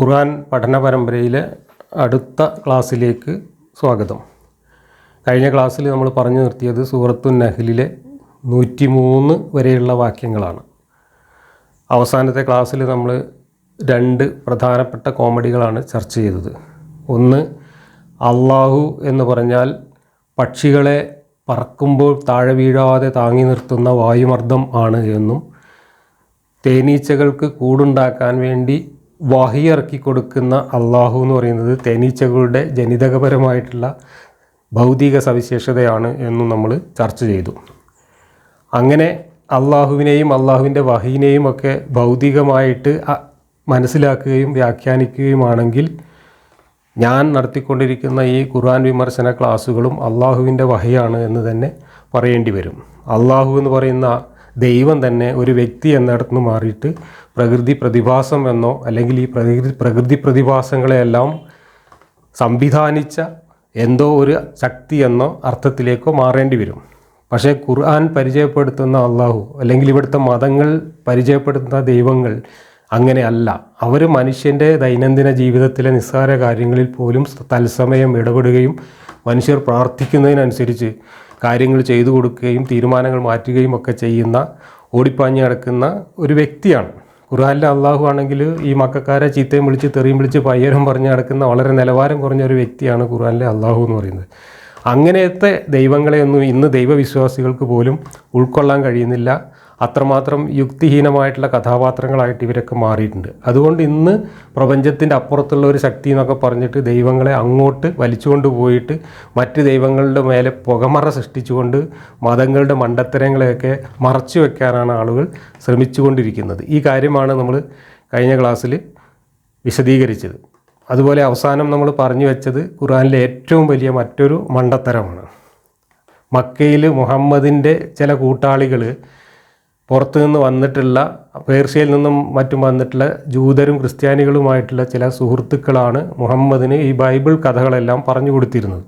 ഖുർആൻ പഠന പരമ്പരയിലെ അടുത്ത ക്ലാസ്സിലേക്ക് സ്വാഗതം. കഴിഞ്ഞ ക്ലാസ്സിൽ നമ്മൾ പറഞ്ഞു നിർത്തിയത് സൂറത്തു നഹ്ലിലെ നൂറ്റി മൂന്ന് വരെയുള്ള വാക്യങ്ങളാണ്. അവസാനത്തെ ക്ലാസ്സിൽ നമ്മൾ രണ്ട് പ്രധാനപ്പെട്ട കോമഡികളാണ് ചർച്ച ചെയ്തത്. ഒന്ന് അള്ളാഹു എന്ന് പറഞ്ഞാൽ പക്ഷികളെ പറക്കുമ്പോൾ താഴെ വീഴാതെ താങ്ങി നിർത്തുന്ന വായുമർദ്ദം ആണ് എന്നും തേനീച്ചകൾക്ക് കൂടുണ്ടാക്കാൻ വേണ്ടി വഹി ഇറക്കി കൊടുക്കുന്ന അള്ളാഹു എന്ന് പറയുന്നത് തേനീച്ചകളുടെ ജനിതകപരമായിട്ടുള്ള ഭൗതിക സവിശേഷതയാണ് എന്നും നമ്മൾ ചർച്ച ചെയ്തു. അങ്ങനെ അള്ളാഹുവിനെയും അള്ളാഹുവിന്റെ വഹീനെയും ഒക്കെ ഭൗതികമായിട്ട് മനസ്സിലാക്കുകയും വ്യാഖ്യാനിക്കുകയുമാണെങ്കിൽ ഞാൻ നടത്തിക്കൊണ്ടിരിക്കുന്ന ഈ ഖുർആൻ വിമർശന ക്ലാസ്സുകളും അള്ളാഹുവിന്റെ വഹയാണ് എന്ന് തന്നെ പറയേണ്ടി വരും. അള്ളാഹു എന്ന് പറയുന്ന ദൈവം തന്നെ ഒരു വ്യക്തി എന്നിടത്ത് നിന്ന് മാറിയിട്ട് പ്രകൃതി പ്രതിഭാസം എന്നോ അല്ലെങ്കിൽ ഈ പ്രകൃതി പ്രകൃതി പ്രതിഭാസങ്ങളെയെല്ലാം സംവിധാനിച്ച എന്തോ ഒരു ശക്തി എന്നോ അർത്ഥത്തിലേക്കോ മാറേണ്ടി വരും. പക്ഷേ ഖുർആൻ പരിചയപ്പെടുത്തുന്ന അള്ളാഹു അല്ലെങ്കിൽ ഇവിടുത്തെ മതങ്ങൾ പരിചയപ്പെടുത്തുന്ന ദൈവങ്ങൾ അങ്ങനെയല്ല അവർ മനുഷ്യന്റെ ദൈനംദിന ജീവിതത്തിലെ നിസ്സാര കാര്യങ്ങളിൽ പോലും തത്സമയം ഇടപെടുകയും മനുഷ്യർ പ്രാർത്ഥിക്കുന്നതിനനുസരിച്ച് കാര്യങ്ങൾ ചെയ്തു കൊടുക്കുകയും തീരുമാനങ്ങൾ മാറ്റുകയും ഒക്കെ ചെയ്യുന്ന ഓടിപ്പാഞ്ഞ് കിടക്കുന്ന ഒരു വ്യക്തിയാണ്. ഖുർആാനിലെ അള്ളാഹു ആണെങ്കിൽ ഈ മക്കാരെ ചീത്തയും വിളിച്ച് തെറിയും വിളിച്ച് പയ്യരും പറഞ്ഞ് നടക്കുന്ന വളരെ നിലവാരം കുറഞ്ഞ ഒരു വ്യക്തിയാണ് ഖുർആാനിലെ അള്ളാഹു എന്ന് പറയുന്നത്. അങ്ങനത്തെ ദൈവങ്ങളെയൊന്നും ഇന്ന് ദൈവവിശ്വാസികൾക്ക് പോലും ഉൾക്കൊള്ളാൻ കഴിയുന്നില്ല. അത്രമാത്രം യുക്തിഹീനമായിട്ടുള്ള കഥാപാത്രങ്ങളായിട്ട് ഇവരൊക്കെ മാറിയിട്ടുണ്ട്. അതുകൊണ്ട് ഇന്ന് പ്രപഞ്ചത്തിന്റെ അപ്പുറത്തുള്ള ഒരു ശക്തി എന്നൊക്കെ പറഞ്ഞിട്ട് ദൈവങ്ങളെ അങ്ങോട്ട് വലിച്ചുകൊണ്ട് പോയിട്ട് മറ്റ് ദൈവങ്ങളുടെ മേലെ പുകമറ സൃഷ്ടിച്ചുകൊണ്ട് മതങ്ങളുടെ മണ്ടത്തരങ്ങളെയൊക്കെ മറച്ചു വെക്കാനാണ് ആളുകൾ ശ്രമിച്ചുകൊണ്ടിരിക്കുന്നത്. ഈ കാര്യമാണ് നമ്മൾ കഴിഞ്ഞ ക്ലാസ്സിൽ വിശദീകരിച്ചത്. അതുപോലെ അവസാനം നമ്മൾ പറഞ്ഞു വെച്ചത് ഖുറാനിലെ ഏറ്റവും വലിയ മറ്റൊരു മണ്ടത്തരമാണ്. മക്കയിൽ മുഹമ്മദിന്റെ ചില കൂട്ടാളികൾ പുറത്തു നിന്ന് വന്നിട്ടുള്ള പേർഷ്യയിൽ നിന്നും മറ്റും വന്നിട്ടുള്ള ജൂതരും ക്രിസ്ത്യാനികളുമായിട്ടുള്ള ചില സുഹൃത്തുക്കളാണ് മുഹമ്മദിന് ഈ ബൈബിൾ കഥകളെല്ലാം പറഞ്ഞു കൊടുത്തിരുന്നത്.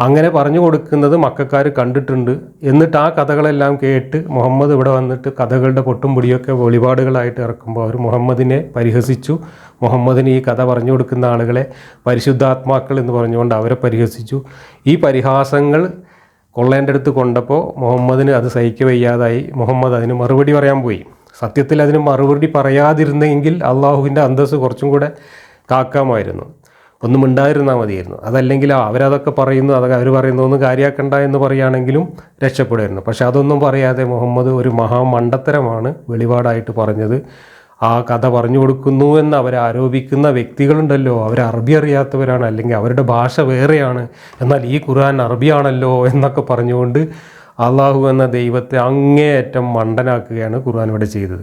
അങ്ങനെ പറഞ്ഞു കൊടുക്കുന്നത് മക്കാർ കണ്ടിട്ടുണ്ട്. എന്നിട്ട് ആ കഥകളെല്ലാം കേട്ട് മുഹമ്മദ് ഇവിടെ വന്നിട്ട് കഥകളുടെ പൊട്ടും പൊടിയൊക്കെ വെളിപാടുകളായിട്ട് ഇറക്കുമ്പോൾ അവർ മുഹമ്മദിനെ പരിഹസിച്ചു. മുഹമ്മദിന് ഈ കഥ പറഞ്ഞു കൊടുക്കുന്ന ആളുകളെ പരിശുദ്ധാത്മാക്കൾ എന്ന് പറഞ്ഞുകൊണ്ട് അവരെ പരിഹസിച്ചു. ഈ പരിഹാസങ്ങൾ കൊള്ളേന്റെ അടുത്ത് കൊണ്ടപ്പോൾ മുഹമ്മദിന് അത് സഹിക്ക വയ്യാതായി. മുഹമ്മദ് അതിന് മറുപടി പറയാൻ പോയി. സത്യത്തിൽ അതിന് മറുപടി പറയാതിരുന്നെങ്കിൽ അള്ളാഹുവിന്റെ അന്തസ്സ് കുറച്ചും കൂടെ കാക്കാമായിരുന്നു. ഒന്നും മിണ്ടാതിരുന്നാൽ മതിയായിരുന്നു. അതല്ലെങ്കിൽ അവരതൊക്കെ പറയുന്നു അതൊക്കെ അവർ പറയുന്നു ഒന്നും കാര്യമാക്കണ്ട എന്ന് പറയുകയാണെങ്കിലും രക്ഷപ്പെടുമായിരുന്നു. പക്ഷെ അതൊന്നും പറയാതെ മുഹമ്മദ് ഒരു മഹാമണ്ടത്തരമാണ് വെളിപാടായിട്ട് പറഞ്ഞത്. ആ കഥ പറഞ്ഞു കൊടുക്കുന്നു എന്ന് അവർ ആരോപിക്കുന്ന വ്യക്തികളുണ്ടല്ലോ. അവർ അറബി അറിയാത്തവരാണ് അല്ലെങ്കിൽ അവരുടെ ഭാഷ വേറെയാണ്. എന്നാൽ ഈ ഖുർആൻ അറബിയാണല്ലോ എന്നൊക്കെ പറഞ്ഞുകൊണ്ട് അള്ളാഹു എന്ന ദൈവത്തെ അങ്ങേയറ്റം മണ്ടനാക്കുകയാണ് ഖുർആൻ ഇവിടെ ചെയ്തത്.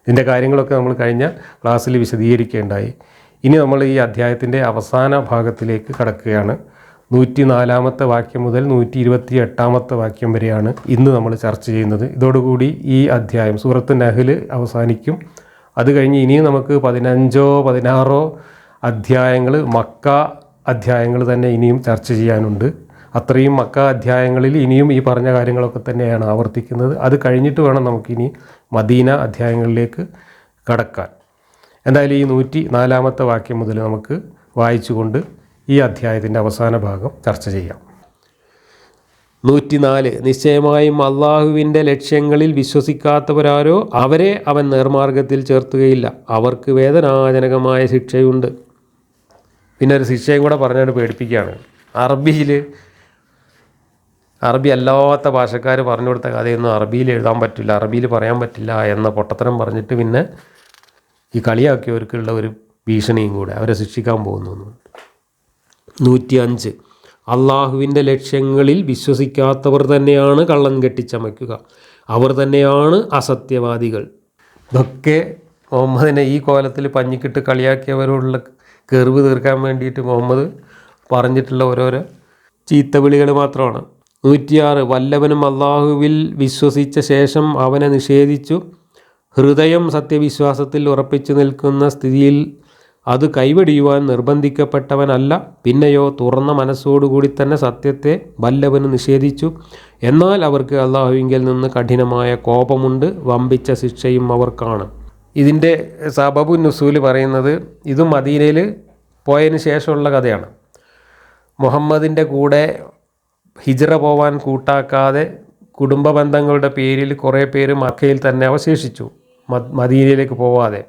ഇതിന്റെ കാര്യങ്ങളൊക്കെ നമ്മൾ കഴിഞ്ഞ ക്ലാസ്സിൽ വിശദീകരിക്കേണ്ടായി. ഇനി നമ്മൾ ഈ അധ്യായത്തിന്റെ അവസാന ഭാഗത്തിലേക്ക് കടക്കുകയാണ്. നൂറ്റി നാലാമത്തെ വാക്യം മുതൽ നൂറ്റി ഇരുപത്തി എട്ടാമത്തെ വാക്യം വരെയാണ് ഇന്ന് നമ്മൾ ചർച്ച ചെയ്യുന്നത്. ഇതോടുകൂടി ഈ അധ്യായം സൂറത്ത് നഹ്ല് അവസാനിക്കും. അത് കഴിഞ്ഞ് ഇനിയും നമുക്ക് പതിനഞ്ചോ പതിനാറോ അധ്യായങ്ങൾ മക്ക അധ്യായങ്ങൾ തന്നെ ഇനിയും ചർച്ച ചെയ്യാനുണ്ട്. അത്രയും മക്ക അധ്യായങ്ങളിൽ ഇനിയും ഈ പറഞ്ഞ കാര്യങ്ങളൊക്കെ തന്നെയാണ് ആവർത്തിക്കുന്നത്. അത് കഴിഞ്ഞിട്ട് വേണം നമുക്കിനി മദീന അധ്യായങ്ങളിലേക്ക് കടക്കാൻ. എന്തായാലും ഈ നൂറ്റി നാലാമത്തെ വാക്യം മുതൽ നമുക്ക് വായിച്ചുകൊണ്ട് ഈ അധ്യായത്തിന്റെ അവസാന ഭാഗം ചർച്ച ചെയ്യാം. നൂറ്റിനാല്. നിശ്ചയമായും അള്ളാഹുവിന്റെ ലക്ഷ്യങ്ങളിൽ വിശ്വസിക്കാത്തവരാരോ അവരെ അവൻ നേർമാർഗത്തിൽ ചേർത്തുകയില്ല. അവർക്ക് വേദനാജനകമായ ശിക്ഷയുണ്ട്. പിന്നെ ഒരു ശിക്ഷയും കൂടെ പറഞ്ഞുകൊണ്ട് പേടിപ്പിക്കുകയാണ്. അറബിയിൽ അറബി അല്ലാത്ത ഭാഷക്കാർ പറഞ്ഞു കൊടുത്ത കഥയൊന്നും അറബിയിൽ എഴുതാൻ പറ്റില്ല അറബിയിൽ പറയാൻ പറ്റില്ല എന്ന പൊട്ടത്തരം പറഞ്ഞിട്ട് പിന്നെ ഈ കളിയാക്കിയവർക്കുള്ള ഒരു ഭീഷണിയും കൂടെ അവരെ ശിക്ഷിക്കാൻ പോകുന്നു. നൂറ്റി അഞ്ച് അള്ളാഹുവിന്റെ ലക്ഷ്യങ്ങളിൽ വിശ്വസിക്കാത്തവർ തന്നെയാണ് കള്ളൻ കെട്ടിച്ചമയ്ക്കുക. അവർ തന്നെയാണ് അസത്യവാദികൾ. ഇതൊക്കെ മുഹമ്മദിനെ ഈ കോലത്തിൽ പഞ്ഞിക്കിട്ട് കളിയാക്കിയവരോടുള്ള കെറിവ് തീർക്കാൻ വേണ്ടിയിട്ട് മുഹമ്മദ് പറഞ്ഞിട്ടുള്ള ഓരോരോ ചീത്തവിളികൾ മാത്രമാണ്. നൂറ്റിയാറ് വല്ലവനും അള്ളാഹുവിൽ വിശ്വസിച്ച ശേഷം അവനെ നിഷേധിച്ചു. ഹൃദയം സത്യവിശ്വാസത്തിൽ ഉറപ്പിച്ചു നിൽക്കുന്ന സ്ഥിതിയിൽ അത് കൈവടിയുവാൻ നിർബന്ധിക്കപ്പെട്ടവനല്ല. പിന്നെയോ തുറന്ന മനസ്സോടുകൂടി തന്നെ സത്യത്തെ വല്ലവന് നിഷേധിച്ചു. എന്നാൽ അവർക്ക് അള്ളാഹുവിങ്കിൽ നിന്ന് കഠിനമായ കോപമുണ്ട്. വമ്പിച്ച ശിക്ഷയും അവർക്കാണ്. ഇതിന്റെ സബബു നുസൂൽ പറയുന്നത് ഇതും മദീനയിൽ പോയതിന് ശേഷമുള്ള കഥയാണ്. മുഹമ്മദിന്റെ കൂടെ ഹിജറ പോവാൻ കൂട്ടാക്കാതെ കുടുംബ ബന്ധങ്ങളുടെ പേരിൽ കുറേ പേര് മക്കയിൽ തന്നെ അവശേഷിച്ചു. മദീനയിലേക്ക് പോവാതെ.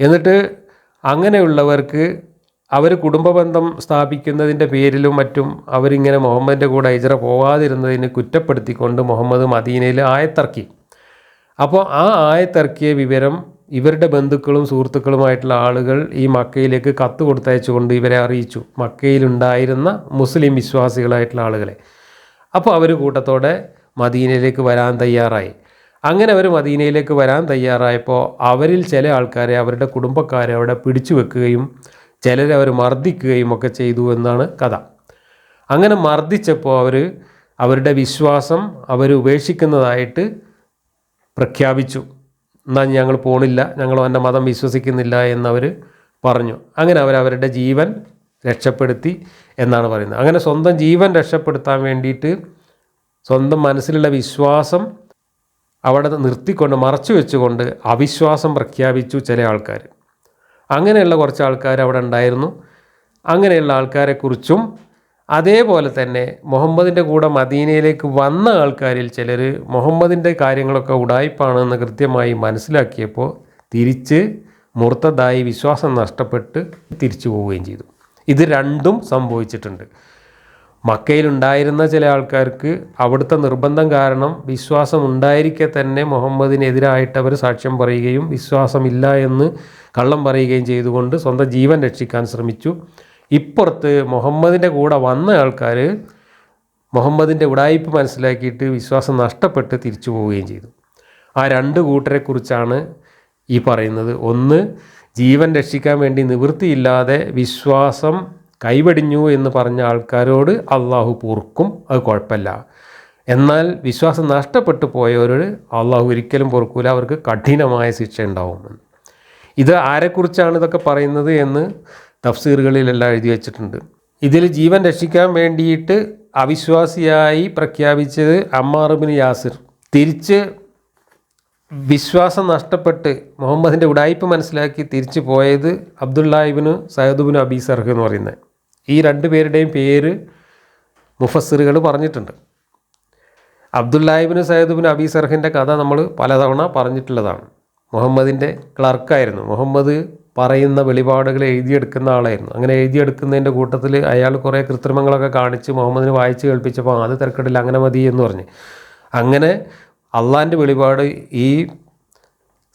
എന്നിട്ട് അങ്ങനെയുള്ളവർക്ക് അവർ കുടുംബബന്ധം സ്ഥാപിക്കുന്നതിന്റെ പേരിലും മറ്റും അവരിങ്ങനെ മുഹമ്മദിന്റെ കൂടെ ഹിജ്റ പോവാതിരുന്നതിന് കുറ്റപ്പെടുത്തിക്കൊണ്ട് മുഹമ്മദ് മദീനയിൽ ആയത്തിറക്കി. അപ്പോൾ ആ ആയത്തിറക്കിയ വിവരം ഇവരുടെ ബന്ധുക്കളും സുഹൃത്തുക്കളുമായിട്ടുള്ള ആളുകൾ ഈ മക്കയിലേക്ക് കത്ത് കൊടുത്തയച്ചുകൊണ്ട് ഇവരെ അറിയിച്ചു. മക്കയിലുണ്ടായിരുന്ന മുസ്ലിം വിശ്വാസികളായിട്ടുള്ള ആളുകളെ. അപ്പോൾ അവർ കൂട്ടത്തോടെ മദീനയിലേക്ക് വരാൻ തയ്യാറായി. അങ്ങനെ അവർ മദീനയിലേക്ക് വരാൻ തയ്യാറായപ്പോൾ അവരിൽ ചില ആൾക്കാരെ അവരുടെ കുടുംബക്കാരെ അവിടെ പിടിച്ചു വെക്കുകയും ചിലരെ അവർ മർദ്ദിക്കുകയും ഒക്കെ ചെയ്തു എന്നാണ് കഥ. അങ്ങനെ മർദ്ദിച്ചപ്പോൾ അവർ അവരുടെ വിശ്വാസം അവർ ഉപേക്ഷിക്കുന്നതായിട്ട് പ്രഖ്യാപിച്ചു. എന്നാൽ ഞങ്ങൾ പോണില്ല. ഞങ്ങൾ അവന്റെ മതം വിശ്വസിക്കുന്നില്ല എന്നവർ പറഞ്ഞു. അങ്ങനെ അവർ അവരുടെ ജീവൻ രക്ഷപ്പെടുത്തി എന്നാണ് പറയുന്നത്. അങ്ങനെ സ്വന്തം ജീവൻ രക്ഷപ്പെടുത്താൻ വേണ്ടിയിട്ട് സ്വന്തം മനസ്സിലുള്ള വിശ്വാസം അവിടെ നിർത്തിക്കൊണ്ട് മറച്ചു വെച്ചുകൊണ്ട് അവിശ്വാസം പ്രഖ്യാപിച്ചു ചില ആൾക്കാർ അങ്ങനെയുള്ള കുറച്ച് ആൾക്കാർ അവിടെ ഉണ്ടായിരുന്നു. അങ്ങനെയുള്ള ആൾക്കാരെക്കുറിച്ചും അതേപോലെ തന്നെ മുഹമ്മദിന്റെ കൂടെ മദീനയിലേക്ക് വന്ന ആൾക്കാരിൽ ചിലർ മുഹമ്മദിന്റെ കാര്യങ്ങളൊക്കെ ഉടായ്പാണെന്ന് കൃത്യമായി മനസ്സിലാക്കിയപ്പോൾ തിരിച്ച് മുർത്തതായി വിശ്വാസം നഷ്ടപ്പെട്ട് തിരിച്ചു പോവുകയും ചെയ്തു. ഇത് രണ്ടും സംഭവിച്ചിട്ടുണ്ട്. മക്കയിലുണ്ടായിരുന്ന ചില ആൾക്കാർക്ക് അവിടുത്തെ നിർബന്ധം കാരണം വിശ്വാസം ഉണ്ടായിരിക്കെ തന്നെ മുഹമ്മദിനെതിരായിട്ട് അവർ സാക്ഷ്യം പറയുകയും വിശ്വാസമില്ല എന്ന് കള്ളം പറയുകയും ചെയ്തുകൊണ്ട് സ്വന്തം ജീവൻ രക്ഷിക്കാൻ ശ്രമിച്ചു. ഇപ്പുറത്ത് മുഹമ്മദിന്റെ കൂടെ വന്ന ആൾക്കാർ മുഹമ്മദിന്റെ ഉടായ്പ് മനസ്സിലാക്കിയിട്ട് വിശ്വാസം നഷ്ടപ്പെട്ട് തിരിച്ചു പോവുകയും ചെയ്തു. ആ രണ്ട് കൂട്ടരെക്കുറിച്ചാണ് ഈ പറയുന്നത്. ഒന്ന് ജീവൻ രക്ഷിക്കാൻ വേണ്ടി നിവൃത്തിയില്ലാതെ വിശ്വാസം കൈവടിഞ്ഞു എന്ന് പറഞ്ഞ ആൾക്കാരോട് അള്ളാഹു പൊറുക്കും അത് കുഴപ്പമില്ല. എന്നാൽ വിശ്വാസം നഷ്ടപ്പെട്ടു പോയവരോട് അള്ളാഹു ഒരിക്കലും പൊറുക്കൂല അവർക്ക് കഠിനമായ ശിക്ഷ ഉണ്ടാവും. ഇത് ആരെക്കുറിച്ചാണ് ഇതൊക്കെ പറയുന്നത് എന്ന് തഫ്സീറുകളിലെല്ലാം എഴുതി വച്ചിട്ടുണ്ട്. ഇതിൽ ജീവൻ രക്ഷിക്കാൻ വേണ്ടിയിട്ട് അവിശ്വാസിയായി പ്രഖ്യാപിച്ചത് അമ്മാറുബിൻ യാസിർ. തിരിച്ച് വിശ്വാസം നഷ്ടപ്പെട്ട് മുഹമ്മദിന്റെ ഉടായ്പ മനസ്സിലാക്കി തിരിച്ചു പോയത് അബ്ദുല്ലാഹിബിന് സയദുബിന് അബീസർഹ് എന്ന് പറയുന്നത്. ഈ രണ്ട് പേരുടെയും പേര് മുഫസ്സിറുകൾ പറഞ്ഞിട്ടുണ്ട്. അബ്ദുല്ലാഹിബിന് സയദുബിന് അബീസർഹിന്റെ കഥ നമ്മൾ പലതവണ പറഞ്ഞിട്ടുള്ളതാണ്. മുഹമ്മദിന്റെ ക്ലർക്കായിരുന്നു. മുഹമ്മദ് പറയുന്ന വെളിപാടുകൾ എഴുതിയെടുക്കുന്ന ആളായിരുന്നു. അങ്ങനെ എഴുതിയെടുക്കുന്നതിന്റെ കൂട്ടത്തിൽ അയാൾ കുറേ കൃത്രിമങ്ങളൊക്കെ കാണിച്ച് മുഹമ്മദിന് വായിച്ച് കേൾപ്പിച്ചപ്പോൾ അത് തിരക്കിടില്ല അങ്ങനെ മതി എന്ന് പറഞ്ഞ്. അങ്ങനെ അള്ളാന്റെ വെളിപാട് ഈ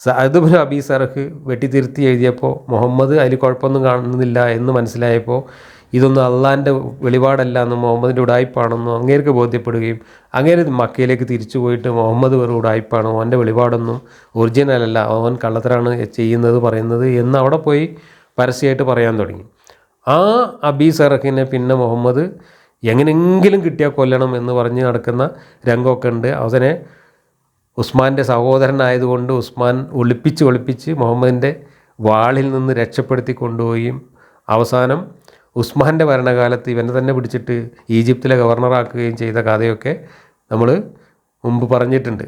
സഅദുബിൻ അബി സർഹ് വെട്ടിത്തിരുത്തി എഴുതിയപ്പോൾ മുഹമ്മദ് അതിൽ കുഴപ്പമൊന്നും കാണുന്നില്ല എന്ന് മനസ്സിലായപ്പോൾ ഇതൊന്നും അള്ളാന്റെ വെളിപാടല്ല എന്ന് മുഹമ്മദിന്റെ ഉടായ്പാണെന്നും അങ്ങേർക്ക് ബോധ്യപ്പെടുകയും അങ്ങേര് മക്കയിലേക്ക് തിരിച്ചു പോയിട്ട് മുഹമ്മദ് വെറും ഉടായ്പാണ് അവന്റെ വെളിപാടൊന്നും ഒറിജിനൽ അല്ല. അവൻ കള്ളത്തരാണ് ചെയ്യുന്നത് പറയുന്നത് എന്ന് അവിടെ പോയി പരസ്യമായിട്ട് പറയാൻ തുടങ്ങി. ആ അബി സറഹിനെ പിന്നെ മുഹമ്മദ് എങ്ങനെയെങ്കിലും കിട്ടിയാൽ കൊല്ലണം എന്ന് പറഞ്ഞ് നടക്കുന്ന രംഗമൊക്കെ ഉണ്ട്. അവസനെ ഉസ്മാന്റെ സഹോദരനായതുകൊണ്ട് ഉസ്മാൻ ഒളിപ്പിച്ച് ഒളിപ്പിച്ച് മുഹമ്മദിന്റെ വാളിൽ നിന്ന് രക്ഷപ്പെടുത്തി കൊണ്ടുപോവുകയും അവസാനം ഉസ്മാന്റെ ഭരണകാലത്ത് ഇവനെ തന്നെ പിടിച്ചിട്ട് ഈജിപ്തിലെ ഗവർണറാക്കുകയും ചെയ്ത കഥയൊക്കെ നമ്മൾ മുമ്പ് പറഞ്ഞിട്ടുണ്ട്.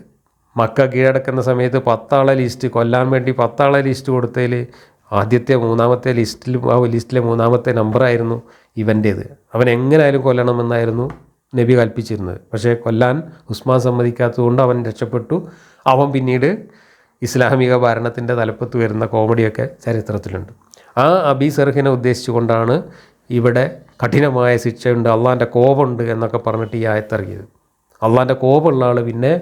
മക്ക കീഴടക്കുന്ന സമയത്ത് പത്താളെ ലിസ്റ്റ് കൊല്ലാൻ വേണ്ടി പത്താളെ ലിസ്റ്റ് കൊടുത്തതിൽ ആദ്യത്തെ മൂന്നാമത്തെ ലിസ്റ്റിൽ ആ ലിസ്റ്റിലെ മൂന്നാമത്തെ നമ്പറായിരുന്നു ഇവന്റേത് അവൻ എങ്ങനെയായാലും കൊല്ലണമെന്നായിരുന്നു നബി കൽപ്പിച്ചിരുന്നത്. പക്ഷേ കൊല്ലാൻ ഉസ്മാൻ സമ്മതിക്കാത്തതുകൊണ്ട് അവൻ രക്ഷപ്പെട്ടു. അവൻ പിന്നീട് ഇസ്ലാമിക ഭരണത്തിന്റെ തലപ്പത്ത് വരുന്ന കോമഡിയൊക്കെ ചരിത്രത്തിലുണ്ട്. ആ അബി സെർഹിനെ ഉദ്ദേശിച്ചുകൊണ്ടാണ് ഇവിടെ കഠിനമായ ശിക്ഷയുണ്ട് അള്ളാന്റെ കോപമുണ്ട് എന്നൊക്കെ പറഞ്ഞിട്ട് ഈ ആയത്തിറങ്ങിയത് അള്ളാന്റെ കോപമുള്ള ആൾ പിന്നെ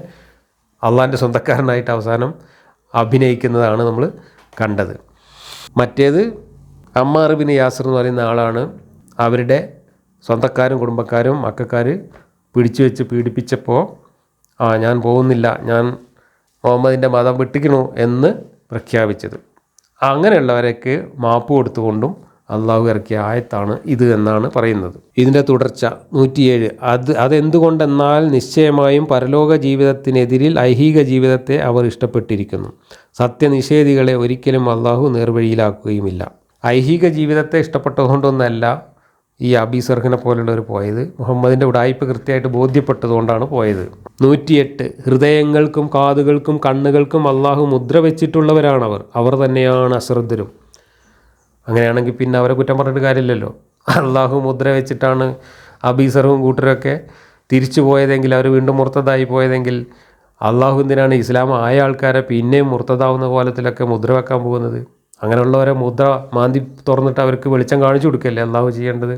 അള്ളാന്റെ സ്വന്തക്കാരനായിട്ട് അവസാനം അഭിനയിക്കുന്നതാണ് നമ്മൾ കണ്ടത്. മറ്റേത് അമ്മാർ ബിൻ യാസർ എന്ന് പറയുന്ന ആളാണ് അവരുടെ സ്വന്തക്കാരും കുടുംബക്കാരും മക്കാർ പിടിച്ചു വെച്ച് പീഡിപ്പിച്ചപ്പോൾ ആ ഞാൻ പോകുന്നില്ല ഞാൻ മുഹമ്മദിന്റെ മതം വിട്ടിക്കണോ എന്ന് പ്രഖ്യാപിച്ചത്. അങ്ങനെയുള്ളവരൊക്കെ മാപ്പ് കൊടുത്തുകൊണ്ടും അള്ളാഹു ഇറക്കിയ ആയത്താണ് ഇത് എന്നാണ് പറയുന്നത്. ഇതിന്റെ തുടർച്ച നൂറ്റിയേഴ്. അത് അതെന്തുകൊണ്ടെന്നാൽ നിശ്ചയമായും പരലോക ജീവിതത്തിനെതിരിൽ ഐഹിക ജീവിതത്തെ അവർ ഇഷ്ടപ്പെട്ടിരിക്കുന്നു. സത്യനിഷേധികളെ ഒരിക്കലും അള്ളാഹു നേർവഴിയിലാക്കുകയുമില്ല. ഐഹിക ജീവിതത്തെ ഇഷ്ടപ്പെട്ടതുകൊണ്ടൊന്നല്ല ഈ അബീസർഹിനെ പോലുള്ളവർ പോയത്. മുഹമ്മദിന്റെ ഉടായ്പ കൃത്യമായിട്ട് ബോധ്യപ്പെട്ടതുകൊണ്ടാണ് പോയത്. നൂറ്റിയെട്ട്. ഹൃദയങ്ങൾക്കും കാതുകൾക്കും കണ്ണുകൾക്കും അള്ളാഹു മുദ്ര വെച്ചിട്ടുള്ളവരാണവർ. അവർ തന്നെയാണ് അശ്രദ്ധരും. അങ്ങനെയാണെങ്കിൽ പിന്നെ അവരെ കുറ്റം പറഞ്ഞിട്ട് കാര്യമില്ലല്ലോ. അള്ളാഹു മുദ്ര വെച്ചിട്ടാണ് അബീസറും കൂട്ടരൊക്കെ തിരിച്ചു പോയതെങ്കിൽ അവർ വീണ്ടും മുർത്തതായി പോയതെങ്കിൽ അള്ളാഹു എന്തിനാണ് ഇസ്ലാം ആയ ആൾക്കാരെ പിന്നെയും മുർത്തതാവുന്ന കോലത്തിലൊക്കെ മുദ്ര വെക്കാൻ പോകുന്നത്? അങ്ങനെയുള്ളവരെ മുദ്ര മാന്തി തുറന്നിട്ട് അവർക്ക് വെളിച്ചം കാണിച്ചു കൊടുക്കല്ലേ അള്ളാഹു ചെയ്യേണ്ടത്?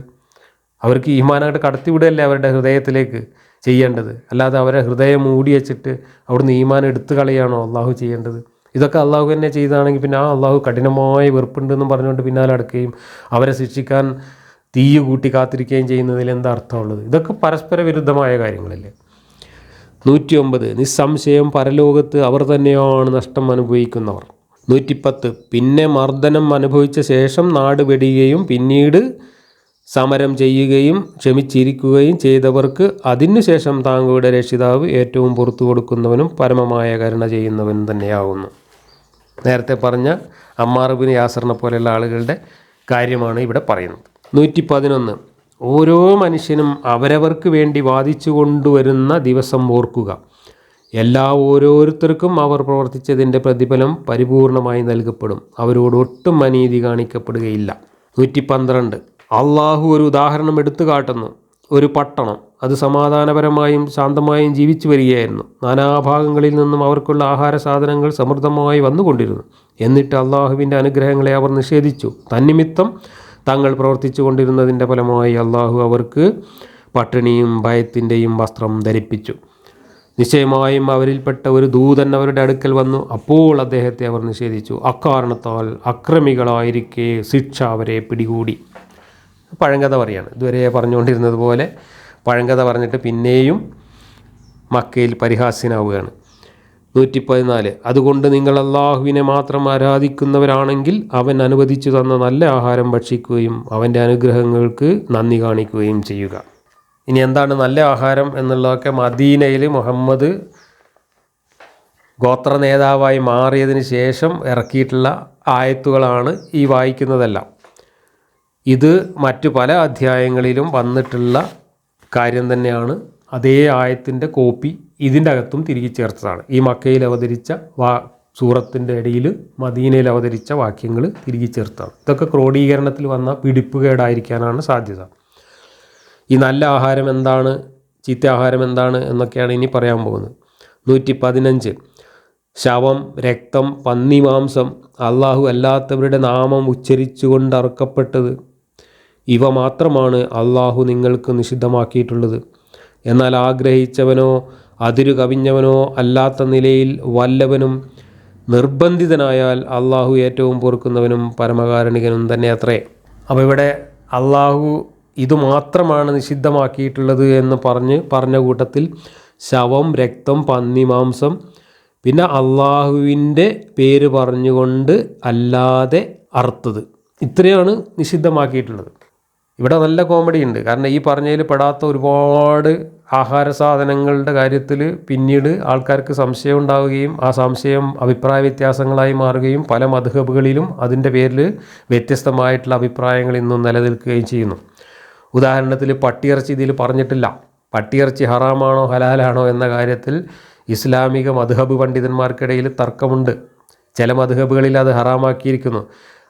അവർക്ക് ഈമാനായിട്ട് കടത്തിവിടുകയല്ലേ അവരുടെ ഹൃദയത്തിലേക്ക് ചെയ്യേണ്ടത്? അല്ലാതെ അവരെ ഹൃദയം മൂടി വെച്ചിട്ട് അവിടുന്ന് ഈമാൻ എടുത്തു കളയാണോ അള്ളാഹു ചെയ്യേണ്ടത്? ഇതൊക്കെ അള്ളാഹു തന്നെ ചെയ്താണെങ്കിൽ പിന്നെ ആ അള്ളാഹു കഠിനമായ വെറുപ്പുണ്ടെന്നും പറഞ്ഞുകൊണ്ട് പിന്നാലെ അടക്കുകയും അവരെ ശിക്ഷിക്കാൻ തീ കൂട്ടി കാത്തിരിക്കുകയും ചെയ്യുന്നതിൽ എന്താ അർത്ഥമുള്ളത്? ഇതൊക്കെ പരസ്പര വിരുദ്ധമായ കാര്യങ്ങളല്ലേ? നൂറ്റി ഒമ്പത് നിസ്സംശയം പരലോകത്ത് അവർ തന്നെയാണ് നഷ്ടം അനുഭവിക്കുന്നവർ. നൂറ്റിപ്പത്ത് പിന്നെ മർദ്ദനം അനുഭവിച്ച ശേഷം നാട് വെടിയുകയും പിന്നീട് സമരം ചെയ്യുകയും ക്ഷമിച്ചിരിക്കുകയും ചെയ്തവർക്ക് അതിനുശേഷം താങ്കളുടെ രക്ഷിതാവ് ഏറ്റവും പുറത്തു കൊടുക്കുന്നവനും പരമമായ കരുണ ചെയ്യുന്നവനും തന്നെയാകുന്നു നേരത്തെ പറഞ്ഞ അമ്മാറുബിൻ യാസറിനെ പോലെയുള്ള ആളുകളുടെ കാര്യമാണ് ഇവിടെ പറയുന്നത്. നൂറ്റി പതിനൊന്ന് ഓരോ മനുഷ്യനും അവരവർക്ക് വേണ്ടി വാദിച്ചു കൊണ്ടുവരുന്ന ദിവസം ഓർക്കുക. എല്ലാ ഓരോരുത്തർക്കും അവർ പ്രവർത്തിച്ചതിന്റെ പ്രതിഫലം പരിപൂർണമായി നൽകപ്പെടും. അവരോട് ഒട്ടും അനീതി കാണിക്കപ്പെടുകയില്ല. നൂറ്റി പന്ത്രണ്ട് അള്ളാഹു ഒരു ഉദാഹരണം എടുത്തു കാട്ടുന്നു. ഒരു പട്ടണം. അത് സമാധാനപരമായും ശാന്തമായും ജീവിച്ചു വരികയായിരുന്നു. നാനാഭാഗങ്ങളിൽ നിന്നും അവർക്കുള്ള ആഹാര സാധനങ്ങൾ സമൃദ്ധമായി വന്നുകൊണ്ടിരുന്നു. എന്നിട്ട് അള്ളാഹുവിന്റെ അനുഗ്രഹങ്ങളെ അവർ നിഷേധിച്ചു. തന്നിമിത്തം തങ്ങൾ പ്രവർത്തിച്ചു കൊണ്ടിരുന്നതിന്റെ ഫലമായി അള്ളാഹു അവർക്ക് പട്ടിണിയും ഭയത്തിന്റെയും വസ്ത്രം ധരിപ്പിച്ചു. നിശ്ചയമായും അവരിൽപ്പെട്ട ഒരു ദൂതൻ അവരുടെ അടുക്കൽ വന്നു. അപ്പോൾ അദ്ദേഹത്തെ അവർ നിഷേധിച്ചു. അക്കാരണത്താൽ അക്രമികളായിരിക്കെ ശിക്ഷ അവരെ പിടികൂടി. പഴങ്കഥ പറയാണ്. ഇതുവരെ പറഞ്ഞുകൊണ്ടിരുന്നത് പോലെ പഴങ്കഥ പറഞ്ഞിട്ട് പിന്നെയും മക്കയിൽ പരിഹാസ്യനാവുകയാണ്. നൂറ്റി പതിനാല് അതുകൊണ്ട് നിങ്ങൾ അള്ളാഹുവിനെ മാത്രം ആരാധിക്കുന്നവരാണെങ്കിൽ അവൻ അനുവദിച്ചു തന്ന നല്ല ആഹാരം ഭക്ഷിക്കുകയും അവന്റെ അനുഗ്രഹങ്ങൾക്ക് നന്ദി കാണിക്കുകയും ചെയ്യുക. ഇനി എന്താണ് നല്ല ആഹാരം എന്നുള്ളതൊക്കെ മദീനയിൽ മുഹമ്മദ് ഗോത്ര നേതാവായി മാറിയതിന് ശേഷം ഇറക്കിയിട്ടുള്ള ആയത്തുകളാണ് ഈ വായിക്കുന്നതെല്ലാം. ഇത് മറ്റു പല അധ്യായങ്ങളിലും വന്നിട്ടുള്ള കാര്യം തന്നെയാണ്. അതേ ആയത്തിന്റെ കോപ്പി ഇതിന്റെ അകത്തും തിരികെ ചേർത്തതാണ്. ഈ മക്കയിൽ അവതരിച്ച വാ സൂറത്തിന്റെ ഇടയിൽ മദീനയിൽ അവതരിച്ച വാക്യങ്ങൾ തിരികെ ചേർത്താണ്. ഇതൊക്കെ ക്രോഡീകരണത്തിൽ വന്ന പിടിപ്പുകേടായിരിക്കാനാണ് സാധ്യത. ഈ നല്ല ആഹാരം എന്താണ് ചീത്ത ആഹാരം എന്താണ് എന്നൊക്കെയാണ് ഇനി പറയാൻ പോകുന്നത്. നൂറ്റി പതിനഞ്ച് ശവം രക്തം പന്നിമാംസം അള്ളാഹു അല്ലാത്തവരുടെ നാമം ഉച്ചരിച്ചുകൊണ്ട് അറുക്കപ്പെട്ടത് ഇവ മാത്രമാണ് അള്ളാഹു നിങ്ങൾക്ക് നിഷിദ്ധമാക്കിയിട്ടുള്ളത്. എന്നാൽ ആഗ്രഹിച്ചവനോ അതിരു കവിഞ്ഞവനോ അല്ലാത്ത നിലയിൽ വല്ലവനും നിർബന്ധിതനായാൽ അള്ളാഹു ഏറ്റവും പൊറുക്കുന്നവനും പരമകാരുണികനും തന്നെ അത്രേ അപ്പോൾ ഇവിടെ അള്ളാഹു ഇതുമാത്രമാണ് നിഷിദ്ധമാക്കിയിട്ടുള്ളത് എന്ന് പറഞ്ഞ് പറഞ്ഞ കൂട്ടത്തിൽ ശവം രക്തം പന്നി മാംസം പിന്നെ അള്ളാഹുവിന്റെ പേര് പറഞ്ഞുകൊണ്ട് അല്ലാതെ അറുത്തത്. ഇത്രയാണ് നിഷിദ്ധമാക്കിയിട്ടുള്ളത്. ഇവിടെ നല്ല കോമഡി ഉണ്ട്. കാരണം ഈ പറഞ്ഞതിൽ പെടാത്ത ഒരുപാട് ആഹാര സാധനങ്ങളുടെ കാര്യത്തിൽ പിന്നീട് ആൾക്കാർക്ക് സംശയം ഉണ്ടാവുകയും ആ സംശയം അഭിപ്രായ വ്യത്യാസങ്ങളായി മാറുകയും പല മധുഹബുകളിലും അതിന്റെ പേരിൽ വ്യത്യസ്തമായിട്ടുള്ള അഭിപ്രായങ്ങൾ ഇന്നും നിലനിൽക്കുകയും ചെയ്യുന്നു. ഉദാഹരണത്തിൽ പട്ടിയിറച്ചി ഇതിൽ പറഞ്ഞിട്ടില്ല. പട്ടിയിറച്ചി ഹറാമാണോ ഹലാലാണോ എന്ന കാര്യത്തിൽ ഇസ്ലാമിക മധുഹബ് പണ്ഡിതന്മാർക്കിടയിൽ തർക്കമുണ്ട്. ചില മധുഹബുകളിൽ അത് ഹറാമാക്കിയിരിക്കുന്നു.